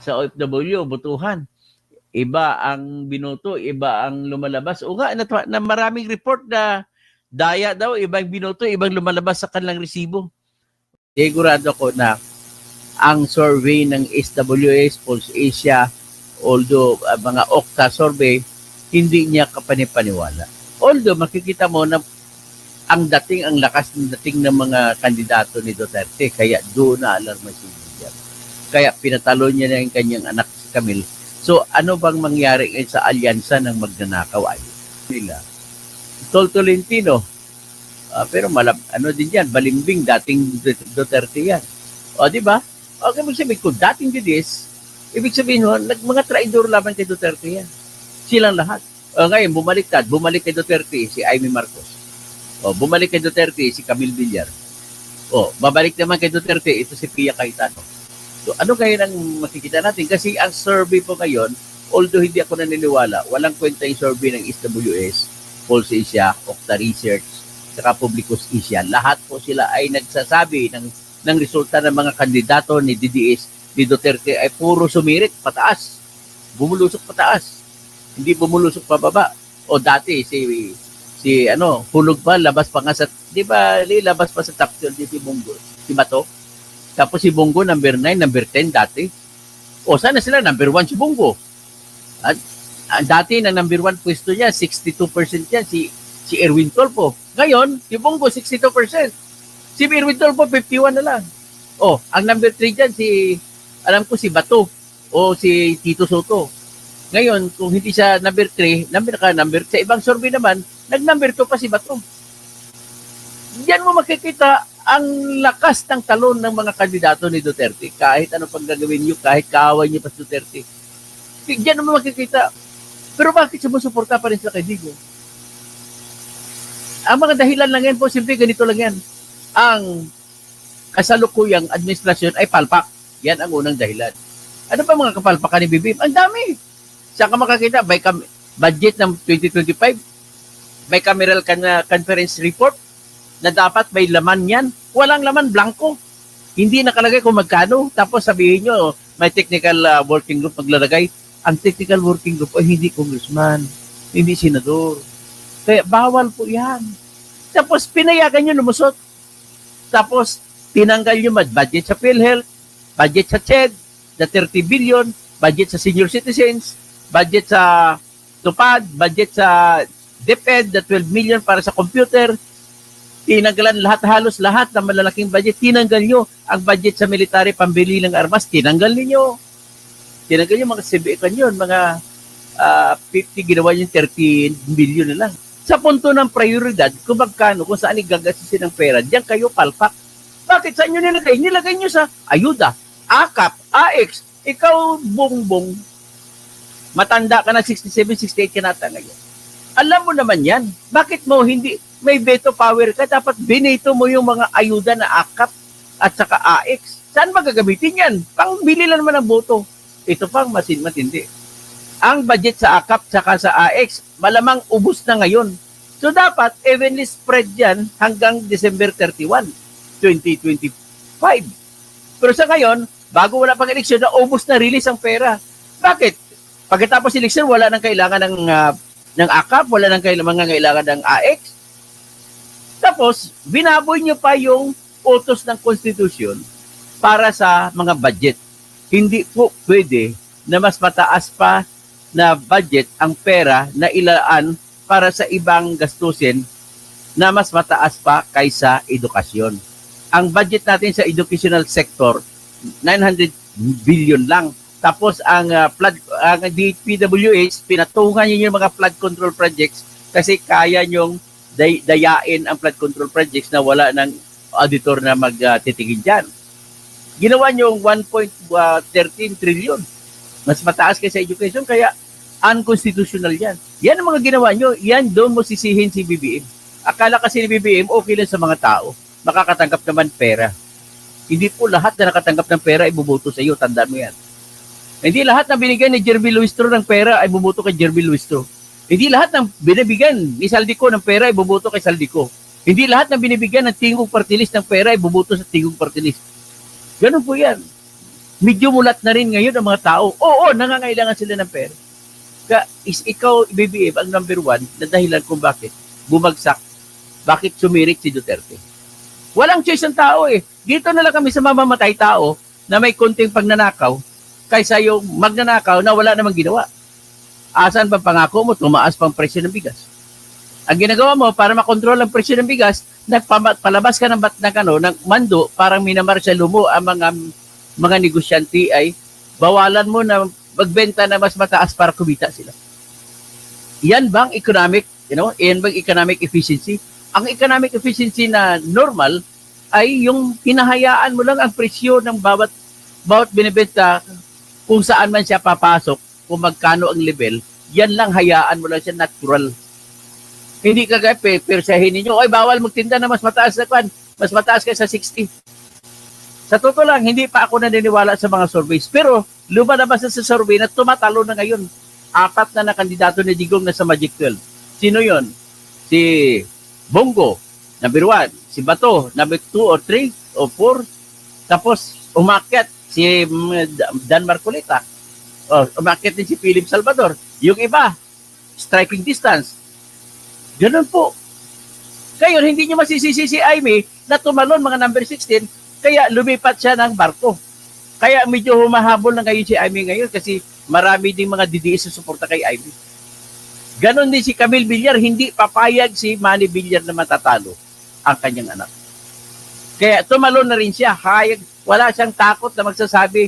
sa OFW, butuhan. Iba ang binoto, iba ang lumalabas. O nga, na, na maraming report na daya daw, ibang binoto, ibang lumalabas sa kanilang resibo. Sigurado ko na ang survey ng SWS, Pulse Asia, although uh, mga Okta survey, hindi niya kapanipaniwala. Although makikita mo na ang dating, ang lakas ng dating ng mga kandidato ni Duterte, kaya doon na alarma si Vivian. Kaya pinatalo niya na yung kanyang anak si Camille. So ano bang mangyari ngayon sa alyansa ng magnanakaw ay nila? Tol Tolentino, ah, pero malab, ano din yan, balimbing, dating Duterte yan. O, di ba? O, ibig sabihin, kung dating DDS, ibig sabihin, ho, nag, mga traidor laban kay Duterte yan. Silang lahat. O, ngayon, bumaliktad, bumalik kay Duterte si Amy Marcos. O, bumalik kay Duterte si Camille Villar. O, babalik naman kay Duterte, ito si Pia Cayetano. So, ano kaya nang makikita natin? Kasi ang survey po ngayon, although hindi ako naniniwala, walang kwenta yung survey ng SWS, Pulse Asia, Okta Research, saka Publicus Asia. Lahat po sila ay nagsasabi ng, ng resulta ng mga kandidato ni DDS, ni Duterte ay puro sumirit, pataas. Bumulusok pataas. Hindi bumulusok pababa. O dati, si si ano, hulog pa, labas pa nga sa, di ba, labas pa sa top 12 si si Bato. Tapos si Bongo, number 9, number 10 dati. O sana sila, number 1 si Bongo. At ang dati na number 1 pwesto niya, 62% yan, si, si Erwin Tolpo. Ngayon, si Bongo, 62%. Si Erwin Tolpo, 51 na lang. O, ang number 3 dyan, si, alam ko, si Bato. O si Tito Soto. Ngayon, kung hindi siya number 3, number ka, number, sa ibang survey naman, nag-number 2 pa si Bato. Diyan mo makikita ang lakas ng talon ng mga kandidato ni Duterte. Kahit ano pang gagawin niyo, kahit kaaway niyo pa si Duterte. Diyan mo makikita. Pero bakit sumusuporta pa rin sila kay Digo? Ang mga dahilan lang yan po, simple ganito lang yan. Ang kasalukuyang administrasyon ay palpak. Yan ang unang dahilan. Ano pa mga kapalpakan ni Bibim? Ang dami. Saan ka makakita? By budget ng 2025, may cameral kan- conference report na dapat may laman yan. Walang laman, blanco. Hindi nakalagay kung magkano. Tapos sabihin nyo, may technical uh, working group maglalagay. Ang technical working group ay hindi congressman, hindi senador. Kaya bawal po yan. Tapos pinayagan nyo lumusot. Tapos tinanggal nyo budget sa PhilHealth, budget sa CHED, na 30 billion, budget sa senior citizens, budget sa tupad, budget sa DepEd na 12 million para sa computer, tinanggalan lahat, halos lahat ng malalaking budget, tinanggal nyo ang budget sa military pambili ng armas, tinanggal ninyo. Tinanggal nyo mga CBE yun, mga uh, 50, ginawa yung 13 million na lang. Sa punto ng prioridad, kung magkano, kung saan igagasisin ng pera, diyan kayo palpak. Bakit sa inyo nilagay? Nilagay nyo sa ayuda, AKAP, AX, ikaw bongbong, matanda ka na 67, 68 ka na ngayon. Alam mo naman yan. Bakit mo hindi, may veto power ka, dapat binito mo yung mga ayuda na AKAP at saka AX. Saan magagamitin yan? Pangbili lang naman ng boto. Ito pang masin matindi. Ang budget sa AKAP saka sa AX, malamang ubus na ngayon. So dapat evenly spread yan hanggang December 31, 2025. Pero sa ngayon, bago wala pang eleksyon, na ubus na release ang pera. Bakit? Pagkatapos eleksyon, wala nang kailangan ng uh, ng AKAP, wala nang kailangan kailangan ng AX. Tapos, binaboy niyo pa yung utos ng konstitusyon para sa mga budget. Hindi po pwede na mas mataas pa na budget ang pera na ilaan para sa ibang gastusin na mas mataas pa kaysa edukasyon. Ang budget natin sa educational sector, 900 billion lang. Tapos ang uh, flood ang DPWH pinatungan niyo yung mga flood control projects kasi kaya nyong day, dayain ang flood control projects na wala ng auditor na magtitingin uh, diyan. Ginawa niyo yung 1.13 trillion. Mas mataas kaysa education kaya unconstitutional yan. Yan ang mga ginawa nyo. Yan doon mo sisihin si BBM. Akala kasi ni BBM okay lang sa mga tao. Makakatanggap naman pera. Hindi po lahat na nakatanggap ng pera ay buboto sa iyo. Tanda mo yan. Hindi lahat na binigyan ni Jerby Luistro ng pera ay buboto kay Jerby Luistro. Hindi lahat ng binibigyan ni Saldico ng pera ay buboto kay Saldico. Hindi lahat ng binibigyan ng Tingog Partilis ng pera ay buboto sa Tingog Partilis. Ganun po yan. medyo mulat na rin ngayon ang mga tao. Oo, nangangailangan sila ng pera. Ka, is, ikaw, BBM, ang number one na dahilan kung bakit bumagsak, bakit sumirik si Duterte. Walang choice ang tao eh. Dito na lang kami sa mamamatay tao na may konting pagnanakaw kaysa yung magnanakaw na wala namang ginawa. Asan ba pangako mo? Tumaas pang presyo ng bigas. Ang ginagawa mo para makontrol ang presyo ng bigas, nagpalabas ka ng bat ng, ano, ng mando, parang minamarsyal mo ang mga mga negosyante ay bawalan mo na magbenta na mas mataas para kumita sila. Yan bang economic, you know, yan bang economic efficiency? Ang economic efficiency na normal ay yung hinahayaan mo lang ang presyo ng bawat bawat binibenta kung saan man siya papasok, kung magkano ang level, yan lang hayaan mo lang siya natural. Hindi ka gaya, pe, persahin ninyo, ay bawal magtinda na mas mataas na kwan, mas mataas kaysa 60. Sa totoo lang, hindi pa ako naniniwala sa mga surveys. Pero lumalabas na sa survey na tumatalo na ngayon. Apat na na kandidato ni Digong na sa Magic 12. Sino yon? Si Bongo, number 1. Si Bato, number 2 or 3 or 4. Tapos umakyat si Dan Marcolita. Oh, umakyat din si Philip Salvador. Yung iba, striking distance. Ganun po. Kayo, hindi nyo masisisi si Aimee na tumalon mga number 16 kaya lumipat siya ng barko. Kaya medyo humahabol na ngayon si Aimee ngayon kasi marami ding mga DDS sa suporta kay Aimee. Ganon din si Camille Villar, hindi papayag si Manny Villar na matatalo ang kanyang anak. Kaya tumalon na rin siya, hayag, wala siyang takot na magsasabi,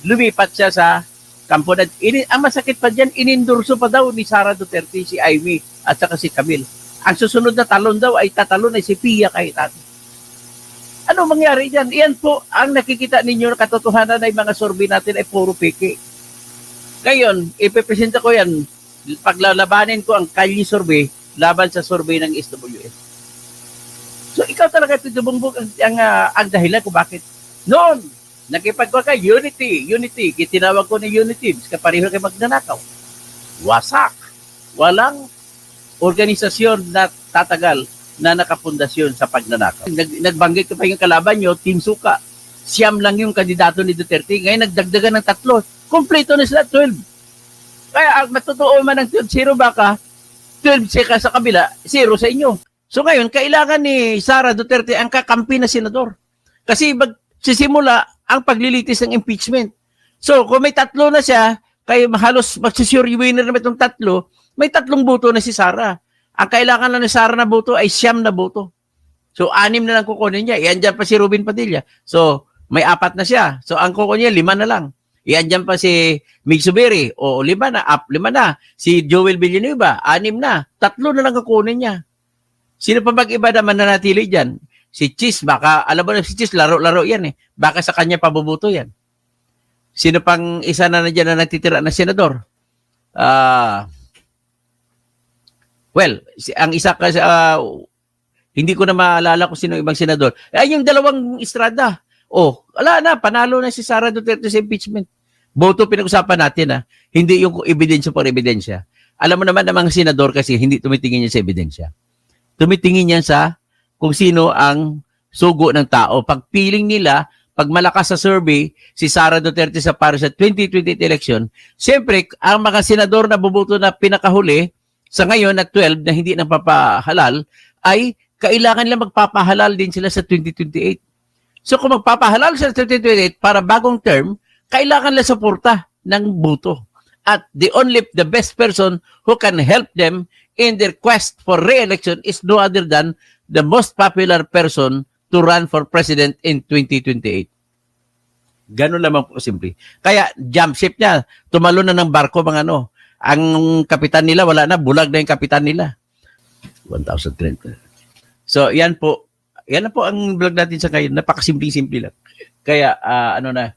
lumipat siya sa kampo na, ini, ang masakit pa dyan, inindurso pa daw ni Sara Duterte si Aimee at saka si Camille. Ang susunod na talon daw ay tatalon ay si Pia kahit natin. Ano mangyari dyan? Iyan po, ang nakikita ninyo na katotohanan ay mga survey natin ay puro peke. Ngayon, ipipresenta ko yan, paglalabanin ko ang Kali survey laban sa survey ng SWS. So ikaw talaga Tito Bongbong ang, ang, ah, ang dahilan kung bakit. Noon, nakipagwa unity, unity, kitinawag ko ni unity, kapareho kayo magnanakaw. Wasak. Walang organisasyon na tatagal na nakapundasyon sa pagnanakaw. Nag, nagbanggit ko pa yung kalaban nyo, Team Suka. Siyam lang yung kandidato ni Duterte. Ngayon nagdagdagan ng tatlo. Kompleto na sila, 12. Kaya ang matotoo man ng 12-0 baka, 12 ka sa kabila, 0 sa inyo. So ngayon, kailangan ni Sara Duterte ang kakampi na senador. Kasi magsisimula ang paglilitis ng impeachment. So kung may tatlo na siya, kaya halos magsisure winner naman itong tatlo, may tatlong boto na si Sara. Ang kailangan lang ni Sara na boto ay siyam na boto. So anim na lang kukunin niya. Iyan dyan pa si Ruben Padilla. So may apat na siya. So ang kukunin niya, lima na lang. Iyan dyan pa si Mig Subiri. O lima na, up, lima na. Si Joel Villanueva, anim na. Tatlo na lang kukunin niya. Sino pa mag-iba naman na natili dyan? Si Chis, baka, alam mo na si Chis, laro-laro yan eh. Baka sa kanya pabubuto yan. Sino pang isa na nandiyan na natitira na senador? Ah, well, si, ang isa kasi, ah, hindi ko na maalala kung sino ibang senador. Ay, yung dalawang Estrada. Oh, wala na, panalo na si Sara Duterte sa impeachment. Boto pinag-usapan natin ha. Hindi yung ebidensya por ebidensya. Alam mo naman ng mga senador kasi hindi tumitingin yan sa ebidensya. Tumitingin yan sa kung sino ang sugo ng tao. Pag feeling nila, pag malakas sa survey, si Sara Duterte sa para sa 2028 election, siyempre, ang mga senador na bubuto na pinakahuli, sa ngayon na 12 na hindi napapahalal, ay kailangan lang magpapahalal din sila sa 2028. So kung magpapahalal sa 2028 para bagong term, kailangan lang suporta ng boto. At the only, the best person who can help them in their quest for re-election is no other than the most popular person to run for president in 2028. Ganun lamang po simple. Kaya jump ship niya, tumalo na ng barko mga ano. Ang kapitan nila wala na, bulag na yung kapitan nila. 1,030. So yan po, yan na po ang vlog natin sa ngayon. Napakasimple-simple lang. Kaya ah, ano na,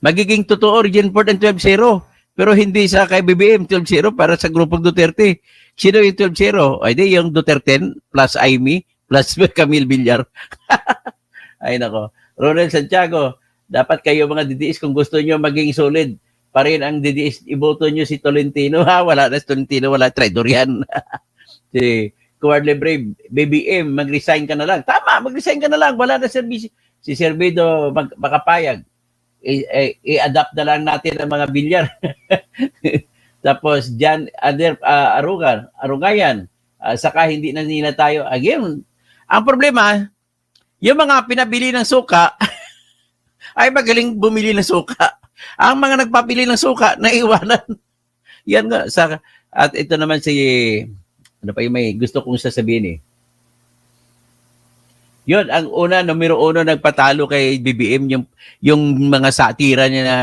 magiging totoo Port and 12-0. Pero hindi sa kay BBM 12-0 para sa grupong Duterte. Sino yung 12-0? Ay di yung Duterte plus Aimee plus Camille Villar. Ay nako. Ronald Santiago, dapat kayo mga DDS kung gusto nyo maging solid pa rin ang DDS, iboto nyo si Tolentino. Ha? Wala na si Tolentino, wala. Traidor yan. si Kuwarle Brave, BBM, mag-resign ka na lang. Tama, mag-resign ka na lang. Wala na servisyo. Si Servido mag makapayag. i- i- i-adapt na lang natin ang mga bilyar. Tapos Jan Ader uh, Arugan, Arugayan, ah, saka hindi na nila tayo. Again, ang problema, yung mga pinabili ng suka ay magaling bumili ng suka. Ang mga nagpapili ng suka, naiwanan. Yan nga. Sa, at ito naman si, ano pa yung may gusto kong sasabihin eh. Yun, ang una, numero uno, nagpatalo kay BBM, yung, yung mga satira niya na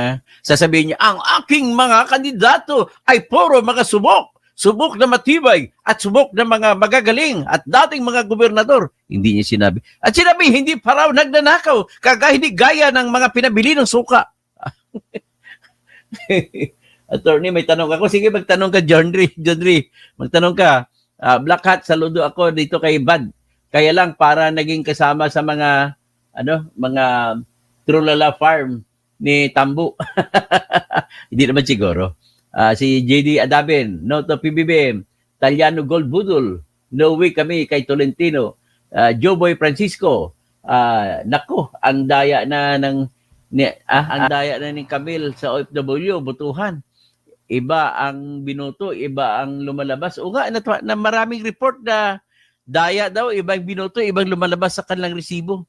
sasabihin niya, ang aking mga kandidato ay puro mga subok. Subok na matibay at subok na mga magagaling at dating mga gobernador. Hindi niya sinabi. At sinabi, hindi pa raw nagnanakaw. Kagaya hindi gaya ng mga pinabili ng suka. Attorney, may tanong ako. Sige, magtanong ka, John Ree. John Ree, magtanong ka. Ah, Black Hat, saludo ako dito kay Bad. Kaya lang para naging kasama sa mga ano, mga Trulala Farm ni Tambu. Hindi naman siguro. Ah, si JD Adabin, no to PBBM, Taliano Gold Budol, no way kami kay Tolentino, Ah, Joboy Francisco, ah, nako, ang daya na ng ni, ah, ang daya na ni Camille sa OFW, butuhan. Iba ang binuto, iba ang lumalabas. O nga, na, na maraming report na daya daw, ibang binuto, ibang lumalabas sa kanilang resibo.